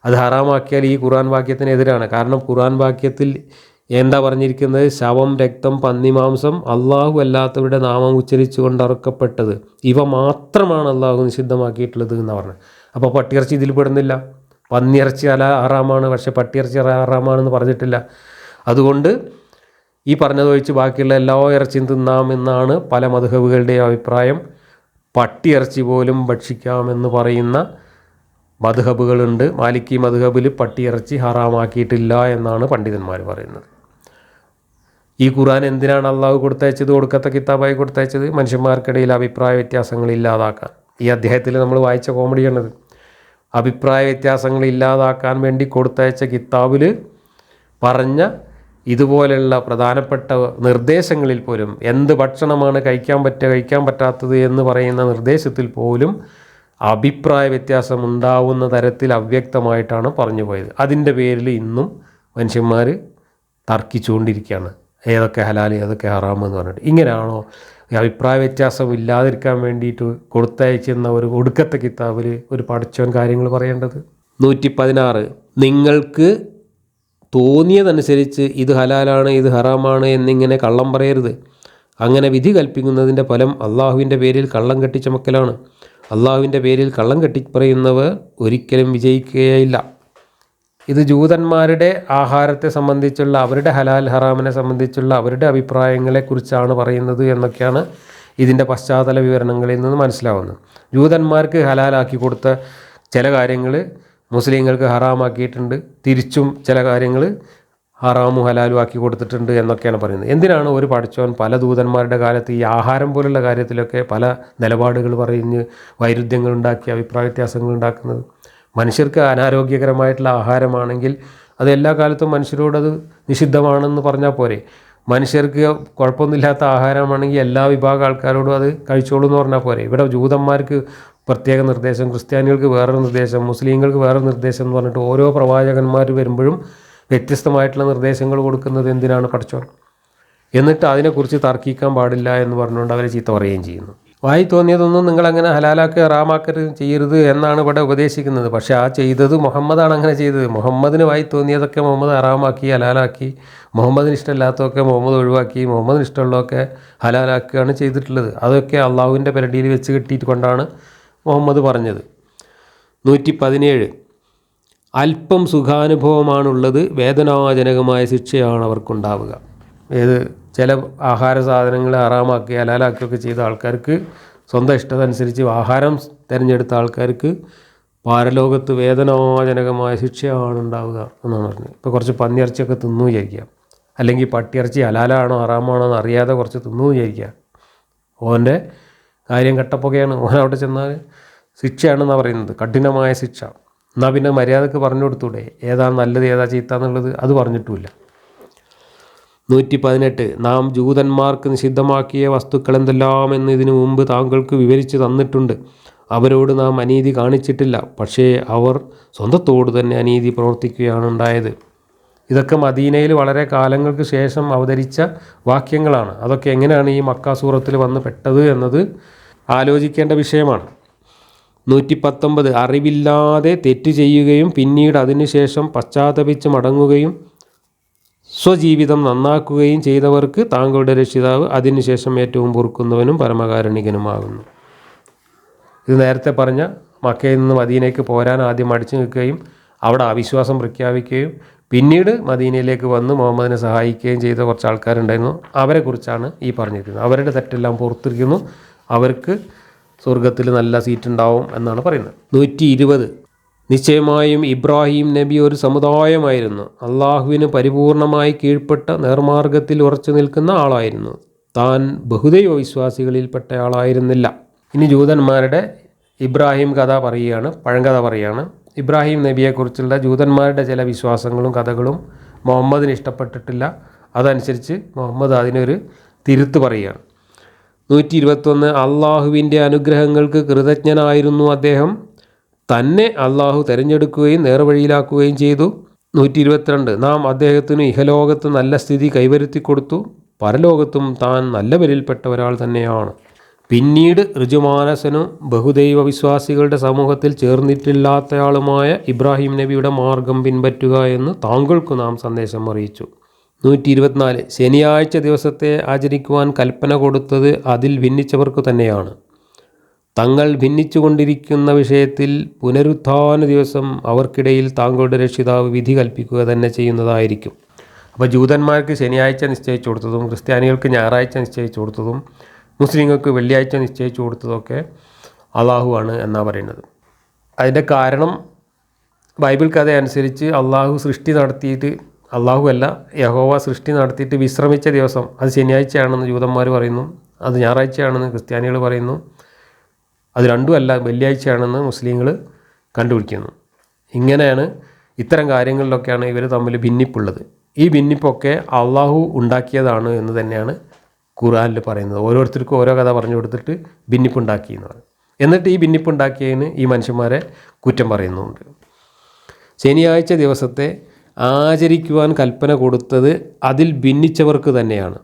അത് ഹറാമാക്കിയാൽ ഈ ഖുർആൻ വാക്യത്തിനെതിരാണ്. കാരണം ഖുർആൻ വാക്യത്തിൽ എന്താ പറഞ്ഞിരിക്കുന്നത്? ശവം രക്തം പന്നിമാംസം അള്ളാഹു അല്ലാത്തവരുടെ നാമം ഉച്ചരിച്ചുകൊണ്ട് അറുക്കപ്പെട്ടത്. ഇവ മാത്രമാണ് അള്ളാഹു നിഷിദ്ധമാക്കിയിട്ടുള്ളത് എന്ന് പറഞ്ഞത്. അപ്പോൾ പട്ടിയിറച്ചി ഇതിൽ പെടുന്നില്ല. പന്നിയിറച്ചി അല ആറാമാണ് പക്ഷേ പട്ടിയിറച്ചി ഹറാമാണെന്ന് പറഞ്ഞിട്ടില്ല. അതുകൊണ്ട് ഈ പറഞ്ഞതൊഴിച്ച് ബാക്കിയുള്ള എല്ലാ ഇറച്ചിയും തിന്നാം എന്നാണ് പല മധുഹബുകളുടെയും അഭിപ്രായം. പട്ടിയിറച്ചി പോലും ഭക്ഷിക്കാമെന്ന് പറയുന്ന മധുഹബുകളുണ്ട്. മാലിക്കി മധുഹബിൽ പട്ടിയിറച്ചി ഹറാമാക്കിയിട്ടില്ല എന്നാണ് പണ്ഡിതന്മാർ പറയുന്നത്. ഈ ഖുർആൻ എന്തിനാണ് അള്ളാഹു കൊടുത്തയച്ചത്? കൊടുക്കത്ത കിതാബായി കൊടുത്തയച്ചത്? മനുഷ്യന്മാർക്കിടയിൽ അഭിപ്രായ വ്യത്യാസങ്ങൾ ഇല്ലാതാക്കാൻ. ഈ അദ്ദേഹത്തിൽ നമ്മൾ വായിച്ച കോമഡിയാണത്. അഭിപ്രായ വ്യത്യാസങ്ങൾ ഇല്ലാതാക്കാൻ വേണ്ടി കൊടുത്തയച്ച കിതാബിൽ പറഞ്ഞ ഇതുപോലെയുള്ള പ്രധാനപ്പെട്ട നിർദ്ദേശങ്ങളിൽ പോലും എന്ത് ഭക്ഷണമാണ് കഴിക്കാൻ പറ്റുക കഴിക്കാൻ പറ്റാത്തത് എന്ന് പറയുന്ന നിർദ്ദേശത്തിൽ പോലും അഭിപ്രായ വ്യത്യാസം ഉണ്ടാവുന്ന തരത്തിൽ അവ്യക്തമായിട്ടാണ് പറഞ്ഞു പോയത്. അതിന്റെ പേരിൽ ഇന്നും മനുഷ്യന്മാർ തർക്കിച്ചുകൊണ്ടിരിക്കുകയാണ്. ഏതൊക്കെ ഹലാൽ ഏതൊക്കെ ഹറാം എന്ന് പറഞ്ഞിട്ട്. ഇങ്ങനെയാണോ അഭിപ്രായ വ്യത്യാസം ഇല്ലാതിരിക്കാൻ വേണ്ടിയിട്ട് കൊടുത്തയച്ചെന്ന ഒരു ഒടുക്കത്തെ കിതാബിൽ ഒരു പഠിച്ചവൻ കാര്യങ്ങൾ പറയേണ്ടത്? നൂറ്റി പതിനാറ് നിങ്ങൾക്ക് തോന്നിയതനുസരിച്ച് ഇത് ഹലാലാണ് ഇത് ഹറാമാണ് എന്നിങ്ങനെ കള്ളം പറയരുത്. അങ്ങനെ വിധി കൽപ്പിക്കുന്നതിന്റെ ഫലം അള്ളാഹുവിന്റെ പേരിൽ കള്ളം കെട്ടിച്ചമക്കലാണ് അള്ളാഹുവിന്റെ പേരിൽ കള്ളം കെട്ടിപ്പറയുന്നവർ ഒരിക്കലും വിജയിക്കുകയില്ല. ഇത് ജൂതന്മാരുടെ ആഹാരത്തെ സംബന്ധിച്ചുള്ള അവരുടെ ഹലാൽ ഹറാമിനെ സംബന്ധിച്ചുള്ള അവരുടെ അഭിപ്രായങ്ങളെക്കുറിച്ചാണ് പറയുന്നത് എന്നൊക്കെയാണ് ഇതിന്റെ പശ്ചാത്തല വിവരണങ്ങളിൽ നിന്ന് മനസ്സിലാവുന്നത്. ജൂതന്മാർക്ക് ഹലാലാക്കി കൊടുത്ത ചില കാര്യങ്ങൾ മുസ്ലിങ്ങൾക്ക് ഹറാമാക്കിയിട്ടുണ്ട്. തിരിച്ചും ചില കാര്യങ്ങൾ ഹറാമും ഹലാലും ആക്കി കൊടുത്തിട്ടുണ്ട് എന്നൊക്കെയാണ് പറയുന്നത്. എന്തിനാണ് ഒരു പഠിച്ചവൻ പല ദൂതന്മാരുടെ കാലത്ത് ഈ ആഹാരം പോലുള്ള കാര്യത്തിലൊക്കെ പല നിലപാടുകൾ പറഞ്ഞ് വൈരുദ്ധ്യങ്ങൾ ഉണ്ടാക്കി അഭിപ്രായ വ്യത്യാസങ്ങൾ ഉണ്ടാക്കുന്നത്? മനുഷ്യർക്ക് അനാരോഗ്യകരമായിട്ടുള്ള ആഹാരമാണെങ്കിൽ അത് എല്ലാ കാലത്തും മനുഷ്യരോടത് നിഷിദ്ധമാണെന്ന് പറഞ്ഞാൽ പോരെ. മനുഷ്യർക്ക് കുഴപ്പമൊന്നുമില്ലാത്ത ആഹാരമാണെങ്കിൽ എല്ലാ വിഭാഗം ആൾക്കാരോടും അത് കഴിച്ചോളൂ എന്ന് പറഞ്ഞാൽ പോരെ. ഇവിടെ ജൂതന്മാർക്ക് പ്രത്യേക നിർദ്ദേശം ക്രിസ്ത്യാനികൾക്ക് വേറൊരു നിർദ്ദേശം മുസ്ലിങ്ങൾക്ക് വേറൊരു നിർദ്ദേശം എന്ന് പറഞ്ഞിട്ട് ഓരോ പ്രവാചകന്മാർ വരുമ്പോഴും വ്യത്യസ്തമായിട്ടുള്ള നിർദ്ദേശങ്ങൾ കൊടുക്കുന്നത് എന്തിനാണ് പഠിച്ചോൻ എന്നിട്ട് അതിനെക്കുറിച്ച് തർക്കിക്കാൻ പാടില്ല എന്ന് പറഞ്ഞുകൊണ്ട് അവരെ ചീത്ത പറയുകയും ചെയ്യുന്നു. വായി തോന്നിയതൊന്നും നിങ്ങളങ്ങനെ ഹലാലാക്കുക റാമാക്കരുത് ചെയ്യരുത് എന്നാണ് ഇവിടെ ഉപദേശിക്കുന്നത്. പക്ഷേ ആ ചെയ്തത് മുഹമ്മദാണ് അങ്ങനെ ചെയ്തത്. മുഹമ്മദിന് വായി തോന്നിയതൊക്കെ മുഹമ്മദ് ഹറാമാക്കി ഹലാലാക്കി മുഹമ്മദിന് ഇഷ്ടമില്ലാത്തതൊക്കെ മുഹമ്മദ് ഒഴിവാക്കി മുഹമ്മദിന് ഇഷ്ടമുള്ളതൊക്കെ ഹലാലാക്കുകയാണ് ചെയ്തിട്ടുള്ളത്. അതൊക്കെ അള്ളാഹുവിന്റെ പെരടിയിൽ വെച്ച് കിട്ടിയിട്ട് കൊണ്ടാണ് മുഹമ്മദ് പറഞ്ഞത്. നൂറ്റി പതിനേഴ്. അല്പം സുഖാനുഭവമാണുള്ളത്. വേദനാജനകമായ ശിക്ഷയാണ് അവർക്കുണ്ടാവുക. ഏത് ചില ആഹാര സാധനങ്ങൾ ആറാമാക്കി ഹലാലാക്കുകയൊക്കെ ചെയ്ത ആൾക്കാർക്ക് സ്വന്തം ഇഷ്ടമനുസരിച്ച് ആഹാരം തിരഞ്ഞെടുത്ത ആൾക്കാർക്ക് പാരലോകത്ത് വേദനാജനകമായ ശിക്ഷയാണ് ഉണ്ടാവുക എന്നാണ് പറഞ്ഞത്. ഇപ്പോൾ കുറച്ച് പന്നിയിറച്ചിയൊക്കെ തിന്നു വിചാരിക്കുക. അല്ലെങ്കിൽ പട്ടിയിറച്ചി അലാലാണോ ആറാമാണോ എന്ന് അറിയാതെ കുറച്ച് തിന്നു വിചാരിക്കുക. ഓന്റെ കാര്യം കട്ടപ്പൊക്കെയാണ് ഓൻ അവിടെ ചെന്നാൽ ശിക്ഷയാണെന്നാണ് പറയുന്നത്. കഠിനമായ ശിക്ഷ. എന്നാൽ പിന്നെ മര്യാദയ്ക്ക് പറഞ്ഞു കൊടുത്തൂടെ? ഏതാ നല്ലത് ഏതാ ചീത്ത എന്നുള്ളത് അത് പറഞ്ഞിട്ടുമില്ല. നൂറ്റി പതിനെട്ട് നാം ജൂതന്മാർക്ക് നിഷിദ്ധമാക്കിയ വസ്തുക്കൾ എന്തെല്ലാം എന്ന് ഇതിനു മുമ്പ് താങ്കൾക്ക് വിവരിച്ചു തന്നിട്ടുണ്ട്. അവരോട് നാം അനീതി കാണിച്ചിട്ടില്ല. പക്ഷേ അവർ സ്വന്തത്തോട് തന്നെ അനീതി പ്രവർത്തിക്കുകയാണ് ഉണ്ടായത് ഇതൊക്കെ മദീനയിൽ വളരെ കാലങ്ങൾക്ക് ശേഷം അവതരിച്ച വാക്യങ്ങളാണ്. അതൊക്കെ എങ്ങനെയാണ് ഈ മക്കാസൂറത്തിൽ വന്ന് പെട്ടത് എന്നത് ആലോചിക്കേണ്ട വിഷയമാണ്. നൂറ്റി പത്തൊമ്പത് അറിവില്ലാതെ തെറ്റ് ചെയ്യുകയും പിന്നീട് അതിനുശേഷം പശ്ചാത്തപിച്ച് മടങ്ങുകയും സ്വജീവിതം നന്നാക്കുകയും ചെയ്തവർക്ക് താങ്കളുടെ രക്ഷിതാവ് അതിനുശേഷം ഏറ്റവും പൊറുക്കുന്നവനും പരമകാരുണികനുമാകുന്നു. ഇത് നേരത്തെ പറഞ്ഞ മക്കയിൽ നിന്ന് മദീനയ്ക്ക് പോരാൻ ആദ്യം അടിച്ചു നിൽക്കുകയും അവിടെ അവിശ്വാസം പ്രഖ്യാപിക്കുകയും പിന്നീട് മദീനയിലേക്ക് വന്ന് മുഹമ്മദിനെ സഹായിക്കുകയും ചെയ്ത കുറച്ച് ആൾക്കാരുണ്ടായിരുന്നു. അവരെക്കുറിച്ചാണ് ഈ പറഞ്ഞിരിക്കുന്നത്. അവരുടെ തെറ്റെല്ലാം പുറത്തിരിക്കുന്നു. അവർക്ക് സ്വർഗത്തിൽ നല്ല സീറ്റ് ഉണ്ടാവും എന്നാണ് പറയുന്നത്. നൂറ്റി ഇരുപത് നിശ്ചയമായും ഇബ്രാഹിം നബി ഒരു സമുദായമായിരുന്നു. അള്ളാഹുവിന് പരിപൂർണമായി കീഴ്പ്പെട്ട നേർമാർഗത്തിൽ ഉറച്ചു നിൽക്കുന്ന ആളായിരുന്നു. താൻ ബഹുദൈവ വിശ്വാസികളിൽപ്പെട്ട ആളായിരുന്നില്ല. ഇനി ജൂതന്മാരുടെ ഇബ്രാഹിം കഥ പറയുകയാണ് പഴങ്കഥ പറയുകയാണ്. ഇബ്രാഹിം നബിയെക്കുറിച്ചുള്ള ജൂതന്മാരുടെ ചില വിശ്വാസങ്ങളും കഥകളും മുഹമ്മദിന് ഇഷ്ടപ്പെട്ടിട്ടില്ല. അതനുസരിച്ച് മുഹമ്മദ് അതിനൊരു തിരുത്ത് പറയുകയാണ്. നൂറ്റി ഇരുപത്തൊന്ന് അള്ളാഹുവിന്റെ അനുഗ്രഹങ്ങൾക്ക് കൃതജ്ഞനായിരുന്നു അദ്ദേഹം. തന്നെ അള്ളാഹു തിരഞ്ഞെടുക്കുകയും നേർവഴിയിലാക്കുകയും ചെയ്തു. നൂറ്റി ഇരുപത്തിരണ്ട് നാം അദ്ദേഹത്തിന് ഇഹലോകത്ത് നല്ല സ്ഥിതി കൈവരുത്തി കൊടുത്തു. പരലോകത്തും താൻ നല്ലവരിൽപ്പെട്ട ഒരാൾ തന്നെയാണ്. പിന്നീട് ഋജുമാനസനും ബഹുദൈവ വിശ്വാസികളുടെ സമൂഹത്തിൽ ചേർന്നിട്ടില്ലാത്തയാളുമായ ഇബ്രാഹിം നബിയുടെ മാർഗം പിൻപറ്റുക എന്ന് താങ്കൾക്ക് നാം സന്ദേശം അറിയിച്ചു. നൂറ്റി ഇരുപത്തിനാല് ശനിയാഴ്ച ദിവസത്തെ ആചരിക്കുവാൻ കൽപ്പന കൊടുത്തത് അതിൽ ഭിന്നിച്ചവർക്ക് തന്നെയാണ്. തങ്ങൾ ഭിന്നിച്ചുകൊണ്ടിരിക്കുന്ന വിഷയത്തിൽ പുനരുത്ഥാന ദിവസം അവർക്കിടയിൽ താങ്കളുടെ രക്ഷിതാവ് വിധി കൽപ്പിക്കുക തന്നെ ചെയ്യുന്നതായിരിക്കും. അപ്പോൾ ജൂതന്മാർക്ക് ശനിയാഴ്ച നിശ്ചയിച്ചു കൊടുത്തതും ക്രിസ്ത്യാനികൾക്ക് ഞായറാഴ്ച നിശ്ചയിച്ചു കൊടുത്തതും മുസ്ലിങ്ങൾക്ക് വെള്ളിയാഴ്ച നിശ്ചയിച്ചു കൊടുത്തതൊക്കെ അള്ളാഹു ആണ് എന്നാണ് പറയുന്നത്. അതിന്റെ കാരണം ബൈബിൾ കഥ അനുസരിച്ച് അള്ളാഹു സൃഷ്ടി നടത്തിയിട്ട് അള്ളാഹു അല്ല യഹോവ സൃഷ്ടി നടത്തിയിട്ട് വിശ്രമിച്ച ദിവസം അത് ശനിയാഴ്ചയാണെന്ന് ജൂതന്മാർ പറയുന്നു അത് ഞായറാഴ്ചയാണെന്ന് ക്രിസ്ത്യാനികൾ പറയുന്നു അത് രണ്ടുമല്ല വെള്ളിയാഴ്ചയാണെന്ന് മുസ്ലിങ്ങൾ കണ്ടുപിടിക്കുന്നു. ഇങ്ങനെയാണ് ഇത്തരം കാര്യങ്ങളിലൊക്കെയാണ് ഇവർ തമ്മിൽ ഭിന്നിപ്പുള്ളത്. ഈ ഭിന്നിപ്പൊക്കെ അള്ളാഹു ഉണ്ടാക്കിയതാണ് എന്ന് തന്നെയാണ് ഖുർആനിൽ പറയുന്നത്. ഓരോരുത്തർക്കും ഓരോ കഥ പറഞ്ഞു കൊടുത്തിട്ട് ഭിന്നിപ്പുണ്ടാക്കി എന്ന് പറയും എന്നിട്ട് ഈ ഭിന്നിപ്പുണ്ടാക്കിയതിന് ഈ മനുഷ്യന്മാരെ കുറ്റം പറയുന്നുണ്ട്. ശനിയാഴ്ച ദിവസത്തെ ആചരിക്കുവാൻ കൽപ്പന കൊടുത്തത് അതിൽ ഭിന്നിച്ചവർക്ക് തന്നെയാണ്.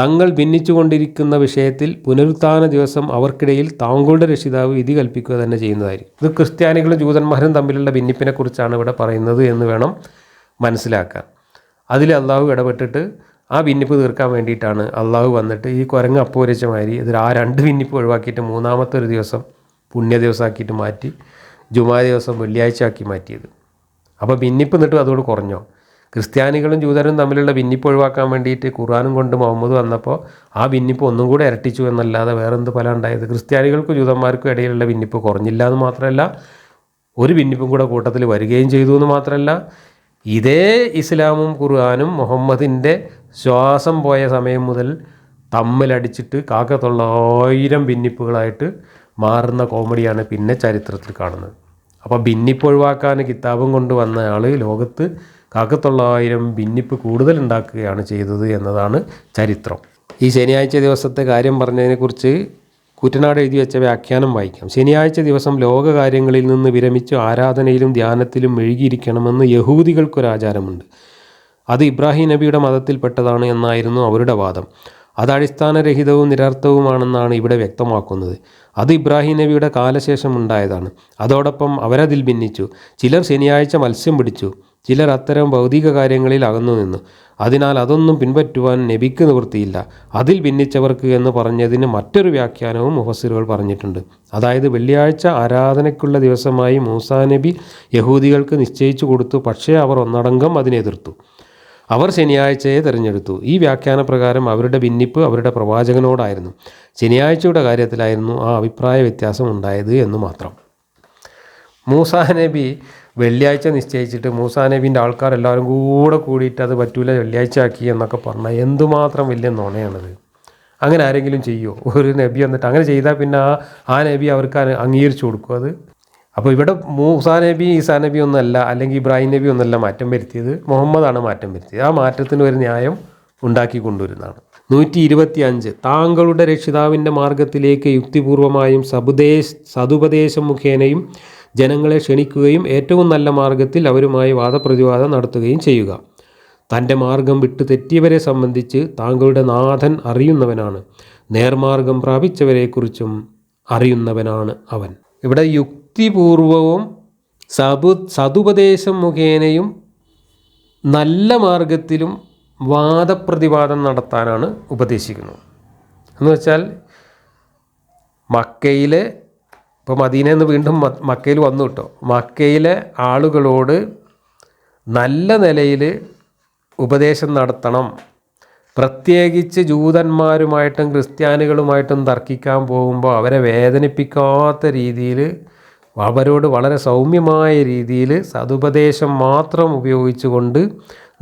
തങ്ങൾ ഭിന്നിച്ചുകൊണ്ടിരിക്കുന്ന വിഷയത്തിൽ പുനരുത്ഥാന ദിവസം അവർക്കിടയിൽ താങ്കളുടെ രക്ഷിതാവ് വിധി കൽപ്പിക്കുക തന്നെ ചെയ്യുന്നതായിരിക്കും. ഇത് ക്രിസ്ത്യാനികളും ജൂതന്മാരും തമ്മിലുള്ള ഭിന്നിപ്പിനെക്കുറിച്ചാണ് ഇവിടെ പറയുന്നത് എന്ന് വേണം മനസ്സിലാക്കാൻ. അതിൽ അള്ളാഹു ഇടപെട്ടിട്ട് ആ ഭിന്നിപ്പ് തീർക്കാൻ വേണ്ടിയിട്ടാണ് അള്ളാഹു വന്നിട്ട് ഈ കുരങ്ങ് അപ്പോരച്ച മാതിരി ഇതിൽ ആ രണ്ട് ഭിന്നിപ്പ് ഒഴിവാക്കിയിട്ട് മൂന്നാമത്തെ ഒരു ദിവസം പുണ്യ ദിവസമാക്കിയിട്ട് മാറ്റി ജുമാ ദിവസം വെള്ളിയാഴ്ച ആക്കി മാറ്റിയത്. അപ്പോൾ ഭിന്നിപ്പ് എന്നിട്ടും അതോട് കുറഞ്ഞോ? ക്രിസ്ത്യാനികളും ജൂതരും തമ്മിലുള്ള ഭിന്നിപ്പ് ഒഴിവാക്കാൻ വേണ്ടിയിട്ട് ഖുർആാനും കൊണ്ട് മുഹമ്മദ് വന്നപ്പോൾ ആ ഭിന്നിപ്പ് ഒന്നും കൂടെ ഇരട്ടിച്ചു എന്നല്ലാതെ വേറെന്ത് ഫലം ഉണ്ടായത്? ക്രിസ്ത്യാനികൾക്കും ജൂതന്മാർക്കും ഇടയിലുള്ള ഭിന്നിപ്പ് കുറഞ്ഞില്ല എന്ന് മാത്രമല്ല ഒരു ഭിന്നിപ്പും കൂടെ കൂട്ടത്തിൽ വരികയും ചെയ്തു എന്ന് മാത്രമല്ല ഇതേ ഇസ്ലാമും ഖുർആാനും മുഹമ്മദിന്റെ ശ്വാസം പോയ സമയം മുതൽ തമ്മിലടിച്ചിട്ട് കാക്കത്തുള്ള ആയിരം ഭിന്നിപ്പുകളായിട്ട് മാറുന്ന കോമഡിയാണ് പിന്നെ ചരിത്രത്തിൽ കാണുന്നത്. അപ്പോൾ ഭിന്നിപ്പ് ഒഴിവാക്കാൻ കിതാബും കൊണ്ട് വന്ന ആൾ ലോകത്ത് കാക്കത്തൊള്ളായിരം ഭിന്നിപ്പ് കൂടുതൽ ഉണ്ടാക്കുകയാണ് ചെയ്തത് എന്നതാണ് ചരിത്രം. ഈ ശനിയാഴ്ച ദിവസത്തെ കാര്യം പറഞ്ഞതിനെക്കുറിച്ച് കുറ്റനാട് എഴുതി വെച്ച വ്യാഖ്യാനം വായിക്കാം. ശനിയാഴ്ച ദിവസം ലോകകാര്യങ്ങളിൽ നിന്ന് വിരമിച്ച് ആരാധനയിലും ധ്യാനത്തിലും മെഴുകിയിരിക്കണമെന്ന് യഹൂദികൾക്കൊരാചാരമുണ്ട്. അത് ഇബ്രാഹിം നബിയുടെ മതത്തിൽപ്പെട്ടതാണ് എന്നായിരുന്നു അവരുടെ വാദം. അത് അടിസ്ഥാനരഹിതവും നിരർത്ഥവുമാണെന്നാണ് ഇവിടെ വ്യക്തമാക്കുന്നത്. അത് ഇബ്രാഹിം നബിയുടെ കാലശേഷം ഉണ്ടായതാണ് അതോടൊപ്പം അവരതിൽ ഭിന്നിച്ചു. ചിലർ ശനിയാഴ്ച മത്സ്യം പിടിച്ചു. ചിലർ അത്തരം ഭൗതിക കാര്യങ്ങളിൽ അകന്നു നിന്നു. അതിനാൽ അതൊന്നും പിൻപറ്റുവാൻ നബിക്ക് നിവൃത്തിയില്ല. അതിൽ ഭിന്നിച്ചവർക്ക് എന്ന് പറഞ്ഞതിന് മറ്റൊരു വ്യാഖ്യാനവും മുഫസ്സിറുകൾ പറഞ്ഞിട്ടുണ്ട്. അതായത് വെള്ളിയാഴ്ച ആരാധനയ്ക്കുള്ള ദിവസമായി മൂസാ നബി യഹൂദികൾക്ക് നിശ്ചയിച്ചു കൊടുത്തു. പക്ഷേ അവർ ഒന്നടങ്കം അതിനെ എതിർത്തു. അവർ ശനിയാഴ്ചയെ തിരഞ്ഞെടുത്തു. ഈ വ്യാഖ്യാനപ്രകാരം അവരുടെ ഭിന്നിപ്പ് അവരുടെ പ്രവാചകനോടായിരുന്നു. ശനിയാഴ്ചയുടെ കാര്യത്തിലായിരുന്നു ആ അഭിപ്രായ വ്യത്യാസം ഉണ്ടായത് എന്ന് മാത്രം. മൂസാ നബി വെള്ളിയാഴ്ച നിശ്ചയിച്ചിട്ട് മൂസാ നബീന്റെ ആൾക്കാരെല്ലാവരും കൂടെ കൂടിയിട്ട് അത് പറ്റൂല വെള്ളിയാഴ്ച ആക്കി എന്നൊക്കെ പറഞ്ഞാൽ എന്തുമാത്രം വലിയ നുണയാണത്. അങ്ങനെ ആരെങ്കിലും ചെയ്യുമോ ഒരു നബി വന്നിട്ട് അങ്ങനെ ചെയ്താൽ പിന്നെ ആ ആ നബി അവർക്ക് അംഗീകരിച്ചു കൊടുക്കും. അത് അപ്പോൾ ഇവിടെ മൂസാ നബി ഈസാ നബി ഒന്നല്ല അല്ലെങ്കിൽ ഇബ്രാഹിം നബി ഒന്നല്ല മാറ്റം വരുത്തിയത്. മുഹമ്മദാണ് മാറ്റം വരുത്തിയത്. ആ മാറ്റത്തിന് ഒരു ന്യായം ഉണ്ടാക്കി കൊണ്ടുവരുന്നതാണ്. നൂറ്റി ഇരുപത്തി അഞ്ച് താങ്കളുടെ രക്ഷിതാവിന്റെ മാർഗത്തിലേക്ക് യുക്തിപൂർവമായും സബുദേശ് സതുപദേശം മുഖേനയും ജനങ്ങളെ ക്ഷണിക്കുകയും ഏറ്റവും നല്ല മാർഗത്തിൽ അവരുമായി വാദപ്രതിവാദം നടത്തുകയും ചെയ്യുക. തന്റെ മാർഗം വിട്ടു തെറ്റിയവരെ സംബന്ധിച്ച് താങ്കളുടെ നാഥൻ അറിയുന്നവനാണ്. നേർമാർഗം പ്രാപിച്ചവരെക്കുറിച്ചും അറിയുന്നവനാണ് അവൻ. ഇവിടെ യുക്തിപൂർവവും സബു സതുപദേശം മുഖേനയും നല്ല മാർഗത്തിലും വാദപ്രതിവാദം നടത്താനാണ് ഉപദേശിക്കുന്നത്. എന്ന് വെച്ചാൽ മക്കയിലെ ഇപ്പോൾ മദീനയിൽ നിന്ന് വീണ്ടും മക്കയിൽ വന്നു കേട്ടോ. മക്കയിലെ ആളുകളോട് നല്ല നിലയിൽ ഉപദേശം നടത്തണം. പ്രത്യേകിച്ച് ജൂതന്മാരുമായിട്ടും ക്രിസ്ത്യാനികളുമായിട്ടും തർക്കിക്കാൻ പോകുമ്പോൾ അവരെ വേദനിപ്പിക്കാത്ത രീതിയിൽ അവരോട് വളരെ സൗമ്യമായ രീതിയിൽ സതുപദേശം മാത്രം ഉപയോഗിച്ചുകൊണ്ട്